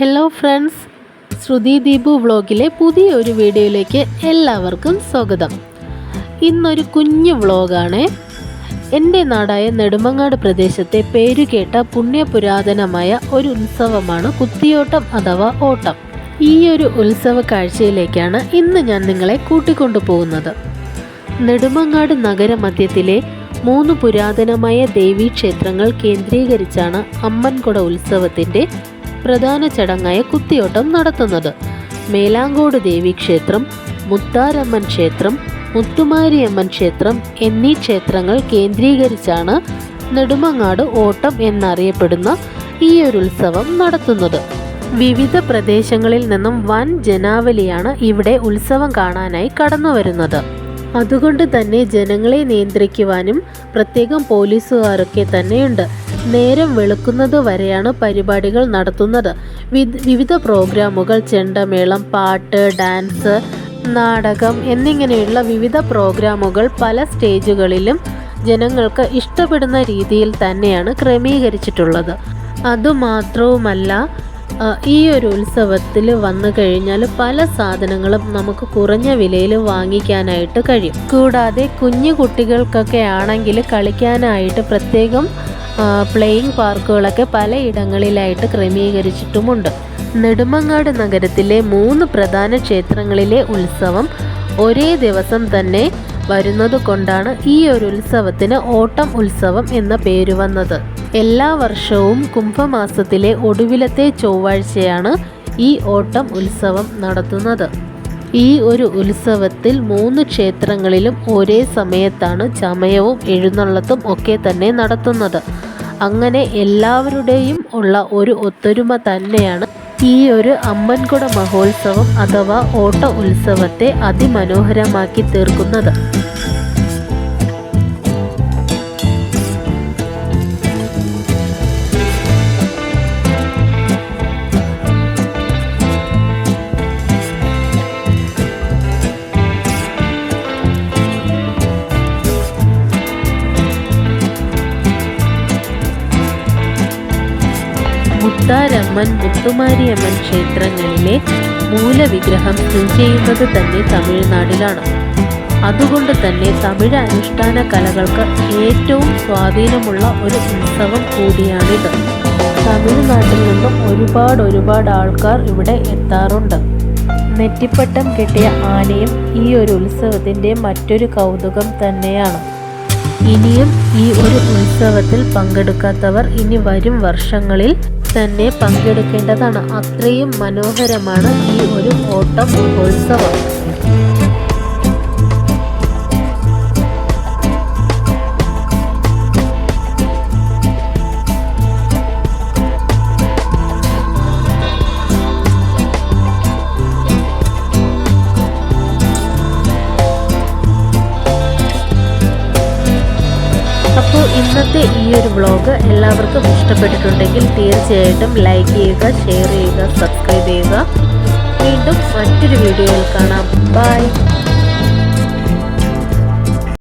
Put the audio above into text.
Hello friends ശ്രുതി ദീപു വ്ളോഗിലെ പുതിയൊരു വീഡിയോയിലേക്ക് എല്ലാവർക്കും സ്വാഗതം. ഇന്നൊരു കുഞ്ഞു വ്ളോഗാണ്. എന്റെ നാടായ നെടുമങ്ങാട് പ്രദേശത്തെ പേരുകേട്ട പുണ്യപുരാതനമായ ഒരു ഉത്സവമാണ് കുത്തിയോട്ടം അഥവാ ഓട്ടം. ഈ ഒരു ഉത്സവ കാഴ്ചയിലേക്കാണ് ഇന്ന് ഞാൻ നിങ്ങളെ കൂട്ടിക്കൊണ്ടു പോകുന്നത്. നെടുമങ്ങാട് നഗരമധ്യത്തിലെ മൂന്ന് പുരാതനമായ ദേവീക്ഷേത്രങ്ങൾ കേന്ദ്രീകരിച്ചാണ് അമ്മൻകുട ഉത്സവത്തിന്റെ പ്രധാന ചടങ്ങായ കുത്തിയോട്ടം നടത്തുന്നത്. മേലാങ്കോട് ദേവീക്ഷേത്രം മുത്താരമ്മൻ ക്ഷേത്രം മുത്തുമാരിയമ്മൻ ക്ഷേത്രം എന്നീ ക്ഷേത്രങ്ങൾ കേന്ദ്രീകരിച്ചാണ് നെടുമങ്ങാട് ഓട്ടം എന്നറിയപ്പെടുന്ന ഈ ഒരു ഉത്സവം നടത്തുന്നത്. വിവിധ പ്രദേശങ്ങളിൽ നിന്നും വൻ ജനാവലിയാണ് ഇവിടെ ഉത്സവം കാണാനായി കടന്നു വരുന്നത് അതുകൊണ്ട് തന്നെ ജനങ്ങളെ നിയന്ത്രിക്കുവാനും പ്രത്യേകം പോലീസുകാരൊക്കെ തന്നെയുണ്ട്. നേരം വെളുക്കുന്നത് വരെയാണ് പരിപാടികൾ നടത്തുന്നത്. വിവിധ പ്രോഗ്രാമുകൾ ചെണ്ടമേളം പാട്ട് ഡാൻസ് നാടകം എന്നിങ്ങനെയുള്ള വിവിധ പ്രോഗ്രാമുകൾ പല സ്റ്റേജുകളിലും ജനങ്ങൾക്ക് ഇഷ്ടപ്പെടുന്ന രീതിയിൽ തന്നെയാണ് ക്രമീകരിച്ചിട്ടുള്ളത്. അതുമാത്രവുമല്ല ഈ ഒരു ഉത്സവത്തിൽ വന്നു കഴിഞ്ഞാൽ പല സാധനങ്ങളും നമുക്ക് കുറഞ്ഞ വിലയിൽ വാങ്ങിക്കാനായിട്ട് കഴിയും. കൂടാതെ കുഞ്ഞു കുട്ടികൾക്കൊക്കെ ആണെങ്കിൽ കളിക്കാനായിട്ട് പ്രത്യേകം പ്ലേയിങ് പാർക്കുകളൊക്കെ പലയിടങ്ങളിലായിട്ട് ക്രമീകരിച്ചിട്ടുമുണ്ട്. നെടുമങ്ങാട് നഗരത്തിലെ മൂന്ന് പ്രധാന ക്ഷേത്രങ്ങളിലെ ഉത്സവം ഒരേ ദിവസം തന്നെ വരുന്നത് കൊണ്ടാണ് ഈ ഒരു ഉത്സവത്തിന് ഓട്ടം ഉത്സവം എന്ന പേര് വന്നത്. എല്ലാ വർഷവും കുംഭമാസത്തിലെ ഒടുവിലത്തെ ചൊവ്വാഴ്ചയാണ് ഈ ഓട്ടം ഉത്സവം നടത്തുന്നത്. ഈ ഒരു ഉത്സവത്തിൽ മൂന്ന് ക്ഷേത്രങ്ങളിലും ഒരേ സമയത്താണ് ചമയവും എഴുന്നള്ളത്തും ഒക്കെ തന്നെ നടത്തുന്നത്. അങ്ങനെ എല്ലാവരുടെയും ഉള്ള ഒരു ഒത്തൊരുമ തന്നെയാണ് ഈ ഒരു അമ്മൻകുട മഹോത്സവം അഥവാ ഓട്ട ഉത്സവത്തെ അതിമനോഹരമാക്കി തീർക്കുന്നത്. മുത്താരമ്മൻ മുത്തുമാരിയമ്മൻ ക്ഷേത്രങ്ങളിലെ മൂലവിഗ്രഹം സ്ഥിതി ചെയ്യുന്നത് തന്നെ തമിഴ്നാടിലാണ്. അതുകൊണ്ട് തന്നെ തമിഴ് അനുഷ്ഠാന കലകൾക്ക് ഏറ്റവും സ്വാധീനമുള്ള ഒരു ഉത്സവം കൂടിയാണിത്. തമിഴ്നാട്ടിൽ നിന്നും ഒരുപാട് ഒരുപാട് ആൾക്കാർ ഇവിടെ എത്താറുണ്ട്. നെറ്റിപ്പട്ടം കെട്ടിയ ആനയും ഈ ഒരു ഉത്സവത്തിന്റെ മറ്റൊരു കൗതുകം തന്നെയാണ്. ഇനിയും ഈ ഒരു ഉത്സവത്തിൽ പങ്കെടുക്കാത്തവർ ഇനി വരും വർഷങ്ങളിൽ തന്നെ പങ്കെടുക്കേണ്ടതാണ്. അത്രയും മനോഹരമാണ് ഈ ഒരു ഓട്ടം മഹോത്സവം അപ്പോൾ ഇന്നത്തെ ഈ ഒരു വ്ളോഗ് എല്ലാവർക്കും ഇഷ്ടപ്പെട്ടിട്ടുണ്ടെങ്കിൽ തീർച്ചയായിട്ടും ലൈക്ക് ചെയ്യുക ഷെയർ ചെയ്യുക സബ്സ്ക്രൈബ് ചെയ്യുക. വീണ്ടും മറ്റൊരു വീഡിയോയിൽ കാണാം. ബൈ